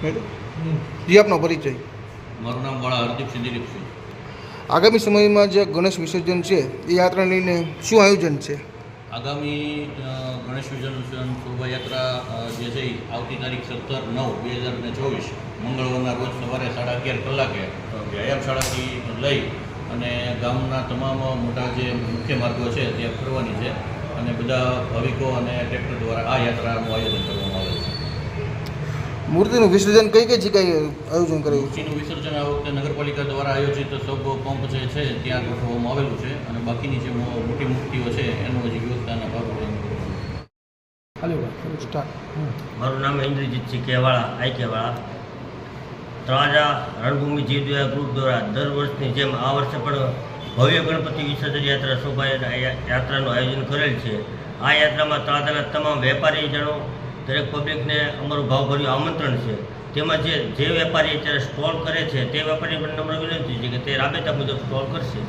જી આપનો પરિચય. મારું નામ વાળા હરદીપસિંહ દિલીપસિંહ આગામી સમયમાં જે ગણેશ વિસર્જન છે એ યાત્રાને લઈને શું આયોજન છે? આગામી ગણેશ વિસર્જન શોભાયાત્રા જે છે એ આવતી તારીખ સત્તર નવ બે હજાર ને ચોવીસ મંગળવારના રોજ સવારે સાડા અગિયાર કલાકે વ્યાયામશાળાથી લઈ અને ગામના તમામ મોટા જે મુખ્ય માર્ગો છે ત્યાં ફરવાની છે. અને બધા ભાવિકો અને ટ્રેક્ટર દ્વારા આ યાત્રાનું આયોજન છે. મૂર્તિનું વિસર્જન કઈ કઈ જગ્યાએ આયોજન કરાયું? મૂર્તિનું વિસર્જન આ વખતે નગરપાલિકા દ્વારા આયોજિત સબ પંપ જે છે ત્યાં ગોઠવવામાં આવેલું છે અને બાકીની જે મોટી મૂર્તિઓ છે એનું હજી વ્યવસ્થાના ભાગરૂપે સ્ટાર્ટ. મારું નામ ઇન્દ્રજીતસિંહ કેવાળા આઈ કેવાળા તળાજા રણભૂમિ જીવદયા ગ્રુપ દ્વારા દર વર્ષની જેમ આ વર્ષે પણ ભવ્ય ગણપતિ વિસર્જન યાત્રા શોભાયાત્રાનું આયોજન કરેલ છે. આ યાત્રામાં ત્રાજાના તમામ વેપારીજનો દરેક પબ્લિકને અમારું ભાવભર્યું આમંત્રણ છે. તેમાં જે જે વેપારી અત્યારે સ્ટોલ કરે છે, તે વેપારી પણ નમ્ર વિનંતી છે કે તે રાબેતા મુજબ સ્ટોલ કરશે.